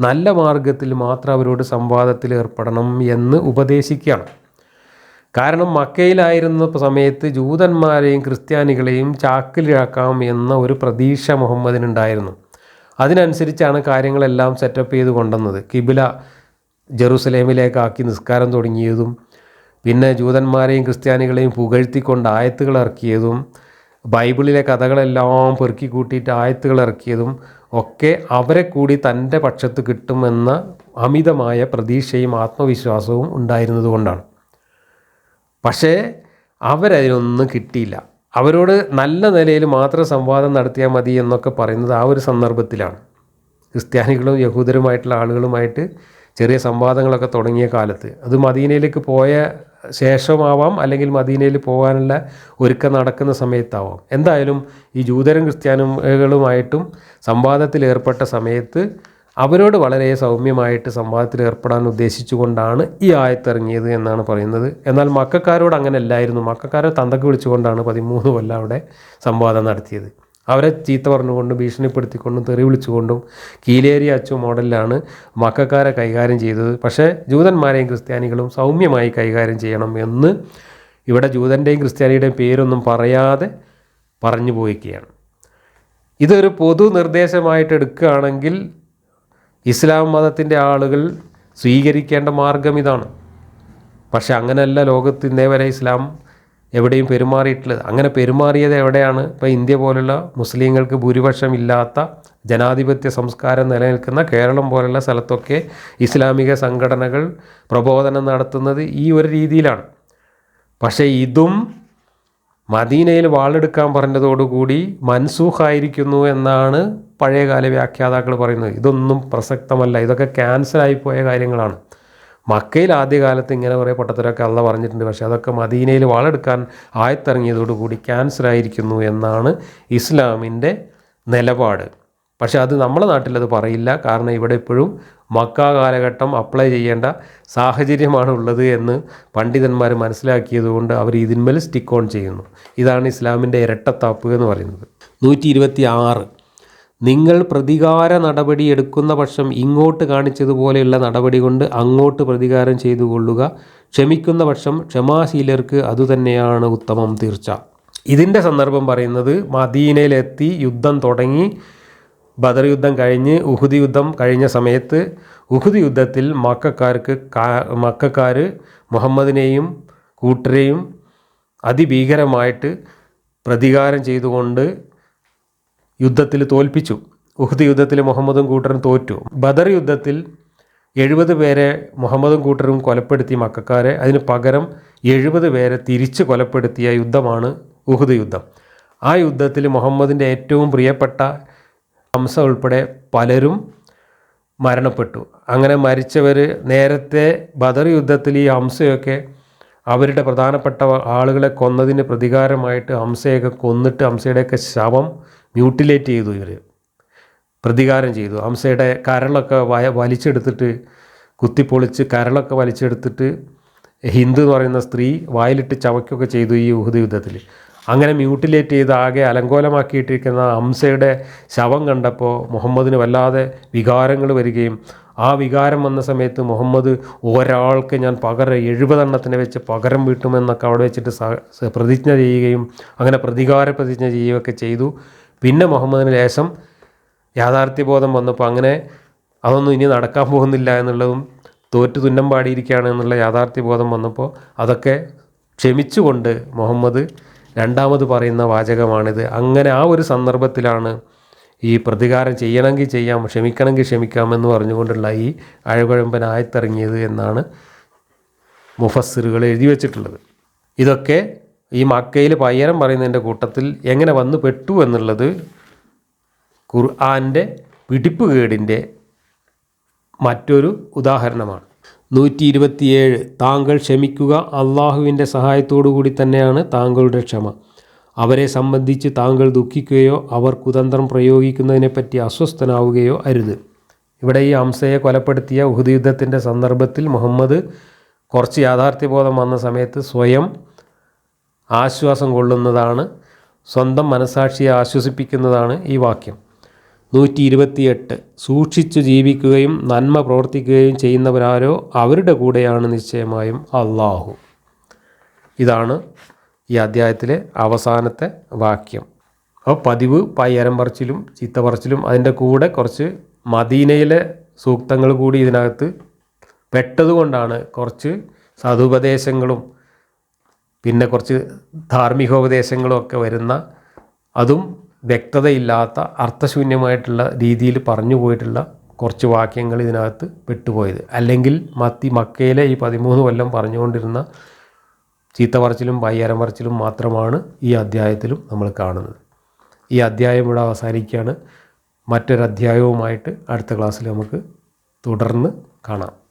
നല്ല മാർഗത്തിൽ മാത്രം അവരോട് സംവാദത്തിൽ ഏർപ്പെടണം എന്ന് ഉപദേശിക്കുകയാണ്. കാരണം മക്കയിലായിരുന്ന സമയത്ത് ജൂതന്മാരെയും ക്രിസ്ത്യാനികളെയും ചാക്കിലാക്കാം എന്ന ഒരു പ്രതീക്ഷ മുഹമ്മദിനുണ്ടായിരുന്നു. അതിനനുസരിച്ചാണ് കാര്യങ്ങളെല്ലാം സെറ്റപ്പ് ചെയ്ത് കൊണ്ടുവന്നത് കിബില ജെറൂസലേമിലേക്കാക്കി നിസ്കാരം തുടങ്ങിയതും പിന്നെ ജൂതന്മാരെയും ക്രിസ്ത്യാനികളെയും പുകഴ്ത്തിക്കൊണ്ട് ആയത്തുകൾ ഇറക്കിയതും ബൈബിളിലെ കഥകളെല്ലാം പെറുക്കി കൂട്ടിയിട്ട് ആയത്തുകൾ ഇറക്കിയതും ഒക്കെ അവരെ കൂടി തന്റെ പക്ഷത്ത് കിട്ടുമെന്ന അമിതമായ പ്രതീക്ഷയും ആത്മവിശ്വാസവും ഉണ്ടായിരുന്നത് കൊണ്ടാണ്. പക്ഷേ അവരതിനൊന്നും കിട്ടിയില്ല. അവരോട് നല്ല നിലയിൽ മാത്രം സംവാദം നടത്തിയാൽ മതി എന്നൊക്കെ പറയുന്നത് ആ ഒരു സന്ദർഭത്തിലാണ്. ക്രിസ്ത്യാനികളും യഹൂദരുമായിട്ടുള്ള ആളുകളുമായിട്ട് ചെറിയ സംവാദങ്ങളൊക്കെ തുടങ്ങിയ കാലത്ത്. അത് മദീനയിലേക്ക് പോയ ശേഷമാവാം അല്ലെങ്കിൽ മദീനയിൽ പോകാനുള്ള ഒരുക്കം നടക്കുന്ന സമയത്താവാം. എന്തായാലും ഈ ജൂതരും ക്രിസ്ത്യാനികളുമായിട്ടും സംവാദത്തിൽ ഏർപ്പെട്ട സമയത്ത് അവരോട് വളരെ സൗമ്യമായിട്ട് സംവാദത്തിൽ ഏർപ്പെടാൻ ഉദ്ദേശിച്ചുകൊണ്ടാണ് ഈ ആയത്തിറങ്ങിയത് എന്നാണ് പറയുന്നത്. എന്നാൽ മക്കാരോട് അങ്ങനെ അല്ലായിരുന്നു മക്കാരെ തന്തക്ക് വിളിച്ചുകൊണ്ടാണ് പതിമൂന്ന് കൊല്ലം അവിടെ സംവാദം നടത്തിയത്. അവരെ ചീത്ത പറഞ്ഞുകൊണ്ടും ഭീഷണിപ്പെടുത്തിക്കൊണ്ടും തെറി വിളിച്ചുകൊണ്ടും കീലേരി അച്ചു മോഡലിലാണ് മക്കാരെ കൈകാര്യം ചെയ്തത്. പക്ഷേ ജൂതന്മാരെയും ക്രിസ്ത്യാനികളും സൗമ്യമായി കൈകാര്യം ചെയ്യണം എന്ന് ഇവിടെ ജൂതന്റെയും ക്രിസ്ത്യാനിയുടെയും പേരൊന്നും പറയാതെ പറഞ്ഞു പോയിക്കുകയാണ് ഇതൊരു പൊതു നിർദ്ദേശമായിട്ട് എടുക്കുകയാണെങ്കിൽ ഇസ്ലാം മതത്തിന്റെ ആളുകൾ സ്വീകരിക്കേണ്ട മാർഗം ഇതാണ്. പക്ഷെ അങ്ങനെയല്ല ലോകത്ത് ഇന്നേ വരെ ഇസ്ലാം എവിടെയും പെരുമാറിയിട്ടുള്ളത് അങ്ങനെ പെരുമാറിയത് എവിടെയാണ്? ഇപ്പോൾ ഇന്ത്യ പോലുള്ള മുസ്ലിങ്ങൾക്ക് ഭൂരിപക്ഷം ഇല്ലാത്ത ജനാധിപത്യ സംസ്കാരം നിലനിൽക്കുന്ന കേരളം പോലുള്ള സ്ഥലത്തൊക്കെ ഇസ്ലാമിക സംഘടനകൾ പ്രബോധനം നടത്തുന്നത് ഈ ഒരു രീതിയിലാണ്. പക്ഷേ ഇതും മദീനയിൽ വാളെടുക്കാൻ പറഞ്ഞതോടുകൂടി മൻസൂഖായിരിക്കുന്നു എന്നാണ് പഴയകാല വ്യാഖ്യാതാക്കൾ പറയുന്നത്. ഇതൊന്നും പ്രസക്തമല്ല. ഇതൊക്കെ ക്യാൻസലായി പോയ കാര്യങ്ങളാണ്. മക്കയിൽ ആദ്യകാലത്ത് ഇങ്ങനെ കുറേ പൊട്ടത്തരൊക്കെ അള്ള പറഞ്ഞിട്ടുണ്ട്. പക്ഷേ അതൊക്കെ മദീനയിൽ വാളെടുക്കാൻ ആയത്തിറങ്ങിയതോടുകൂടി ക്യാൻസലായിരിക്കുന്നു എന്നാണ് ഇസ്ലാമിന്റെ നിലപാട്. പക്ഷേ അത് നമ്മുടെ നാട്ടിലത് പറയില്ല. കാരണം ഇവിടെ ഇപ്പോഴും മക്ക കാലഘട്ടം അപ്ലൈ ചെയ്യേണ്ട സാഹചര്യമാണ് ഉള്ളത് എന്ന് പണ്ഡിതന്മാർ മനസ്സിലാക്കിയതുകൊണ്ട് അവർ ഇതിന്മേൽ സ്റ്റിക്ക് ഓൺ ചെയ്യുന്നു. ഇതാണ് ഇസ്ലാമിന്റെ ഇരട്ടത്താപ്പ് എന്ന് പറയുന്നത്. നൂറ്റി ഇരുപത്തി ആറ് നിങ്ങൾ പ്രതികാര നടപടി എടുക്കുന്ന പക്ഷം ഇങ്ങോട്ട് കാണിച്ചതുപോലെയുള്ള നടപടി കൊണ്ട് അങ്ങോട്ട് പ്രതികാരം ചെയ്തു കൊള്ളുക ക്ഷമിക്കുന്ന പക്ഷം ക്ഷമാശീലർക്ക് അതുതന്നെയാണ് ഉത്തമം തീർച്ച. ഇതിന്റെ സന്ദർഭം പറയുന്നത് മദീനയിലെത്തി യുദ്ധം തുടങ്ങി. ബദർ യുദ്ധം കഴിഞ്ഞ് ഉഹുദി യുദ്ധം കഴിഞ്ഞ സമയത്ത് ഉഹുദി യുദ്ധത്തിൽ മക്കാർക്ക് മക്കാർ മുഹമ്മദിനെയും കൂട്ടരെയും അതിഭീകരമായിട്ട് പ്രതികാരം ചെയ്തുകൊണ്ട് യുദ്ധത്തിൽ തോൽപ്പിച്ചു. ഉഹദ് യുദ്ധത്തിൽ മുഹമ്മദും കൂട്ടരും തോറ്റു. ബദർ യുദ്ധത്തിൽ എഴുപത് പേരെ മുഹമ്മദും കൂട്ടരും കൊലപ്പെടുത്തി മക്കാരെ. അതിന് പകരം എഴുപത് പേരെ തിരിച്ച് കൊലപ്പെടുത്തിയ യുദ്ധമാണ് ഉഹുദ് യുദ്ധം. ആ യുദ്ധത്തിൽ മുഹമ്മദിന്റെ ഏറ്റവും പ്രിയപ്പെട്ട ഹംസ ഉൾപ്പെടെ പലരും മരണപ്പെട്ടു. അങ്ങനെ മരിച്ചവർ നേരത്തെ ബദർ യുദ്ധത്തിൽ ഈ ഹംസയൊക്കെ അവരുടെ പ്രധാനപ്പെട്ട ആളുകളെ കൊന്നതിന് പ്രതികാരമായിട്ട് ഹംസയൊക്കെ കൊന്നിട്ട് ഹംസയുടെയൊക്കെ ശവം മ്യൂട്ടിലേറ്റ് ചെയ്തു ഇവർ പ്രതികാരം ചെയ്തു. ഹംസയുടെ കരളൊക്കെ വയ വലിച്ചെടുത്തിട്ട് കുത്തിപ്പൊളിച്ച് കരളൊക്കെ വലിച്ചെടുത്തിട്ട് ഹിന്ദു എന്ന് പറയുന്ന സ്ത്രീ വായിലിട്ട് ചവയ്ക്കുകയൊക്കെ ചെയ്തു ഈ ഉഹുദ് യുദ്ധത്തിൽ അങ്ങനെ മ്യൂട്ടിലേറ്റ് ചെയ്ത് ആകെ അലങ്കോലമാക്കിയിട്ടിരിക്കുന്ന ഹംസയുടെ ശവം കണ്ടപ്പോൾ മുഹമ്മദിന് വല്ലാതെ വികാരങ്ങൾ വരികയും ആ വികാരം വന്ന സമയത്ത് മുഹമ്മദ് ഒരാൾക്ക് ഞാൻ പകരം എഴുപതെണ്ണത്തിനെ വെച്ച് പകരം വീട്ടുമെന്നൊക്കെ അവിടെ വെച്ചിട്ട് പ്രതിജ്ഞ ചെയ്യുകയും അങ്ങനെ പ്രതികാര പ്രതിജ്ഞ ചെയ്യുകയൊക്കെ ചെയ്തു. പിന്നെ മുഹമ്മദിന് ലേശം യാഥാർത്ഥ്യബോധം വന്നപ്പോൾ അങ്ങനെ അതൊന്നും ഇനി നടക്കാൻ പോകുന്നില്ല എന്നുള്ളതും തോറ്റു തുന്നം പാടിയിരിക്കുകയാണ് എന്നുള്ള യാഥാർത്ഥ്യബോധം വന്നപ്പോൾ അതൊക്കെ ക്ഷമിച്ചുകൊണ്ട് മുഹമ്മദ് രണ്ടാമത് പറയുന്ന വാചകമാണിത്. അങ്ങനെ ആ ഒരു സന്ദർഭത്തിലാണ് ഈ പ്രതികാരം ചെയ്യണമെങ്കിൽ ചെയ്യാം ക്ഷമിക്കണമെങ്കിൽ ക്ഷമിക്കാമെന്ന് പറഞ്ഞുകൊണ്ടുള്ള ഈ അഴകുഴമ്പൻ ആയത്തിറങ്ങിയത് എന്നാണ് മുഫസ്സിറുകൾ എഴുതി വച്ചിട്ടുള്ളത്. ഇതൊക്കെ ഈ മക്കയിൽ പയ്യനം പറയുന്നതിന്റെ കൂട്ടത്തിൽ എങ്ങനെ വന്നു പെട്ടു എന്നുള്ളത് ഖുർആാന്റെ പിടിപ്പുകേടിന്റെ മറ്റൊരു ഉദാഹരണമാണ്. നൂറ്റി ഇരുപത്തിയേഴ് താങ്കൾ ക്ഷമിക്കുക അള്ളാഹുവിന്റെ സഹായത്തോടു കൂടി തന്നെയാണ് താങ്കളുടെ ക്ഷമ. അവരെ സംബന്ധിച്ച് താങ്കൾ ദുഃഖിക്കുകയോ അവർ കുതന്ത്രം പ്രയോഗിക്കുന്നതിനെപ്പറ്റി അസ്വസ്ഥനാവുകയോ അരുത്. ഇവിടെ ഈ ഹംസയെ കൊലപ്പെടുത്തിയ ഉഹുദ് യുദ്ധത്തിന്റെ സന്ദർഭത്തിൽ മുഹമ്മദ് കുറച്ച് യാഥാർത്ഥ്യബോധം വന്ന സമയത്ത് സ്വയം ആശ്വാസം കൊള്ളുന്നതാണ് സ്വന്തം മനസാക്ഷിയെ ആശ്വസിപ്പിക്കുന്നതാണ് ഈ വാക്യം. നൂറ്റി ഇരുപത്തിയെട്ട് സൂക്ഷിച്ചു ജീവിക്കുകയും നന്മ പ്രവർത്തിക്കുകയും ചെയ്യുന്നവരാരോ അവരുടെ കൂടെയാണ് നിശ്ചയമായും അള്ളാഹു ഇതാണ് ഈ അധ്യായത്തിലെ അവസാനത്തെ വാക്യം. അപ്പോൾ പതിവ് പയ്യരം പറച്ചിലും ചീത്ത പറച്ചിലും അതിന്റെ കൂടെ കുറച്ച് മദീനയിലെ സൂക്തങ്ങൾ കൂടി ഇതിനകത്ത് പെട്ടതുകൊണ്ടാണ് കുറച്ച് സതുപദേശങ്ങളും പിന്നെ കുറച്ച് ധാർമ്മികോപദേശങ്ങളും ഒക്കെ വരുന്ന അതും വ്യക്തതയില്ലാത്ത അർത്ഥശൂന്യമായിട്ടുള്ള രീതിയിൽ പറഞ്ഞു പോയിട്ടുള്ള കുറച്ച് വാക്യങ്ങൾ ഇതിനകത്ത് പെട്ടുപോയത്. അല്ലെങ്കിൽ മത്തി മക്കയിലെ ഈ പതിമൂന്ന് കൊല്ലം പറഞ്ഞുകൊണ്ടിരുന്ന ചീത്ത പറച്ചിലും പയ്യാരം പറച്ചിലും മാത്രമാണ് ഈ അധ്യായത്തിലും നമ്മൾ കാണുന്നത്. ഈ അധ്യായം ഇവിടെ അവസാനിക്കുകയാണ്. മറ്റൊരു അധ്യായവുമായിട്ട് അടുത്ത ക്ലാസ്സിൽ നമുക്ക് തുടർന്ന് കാണാം.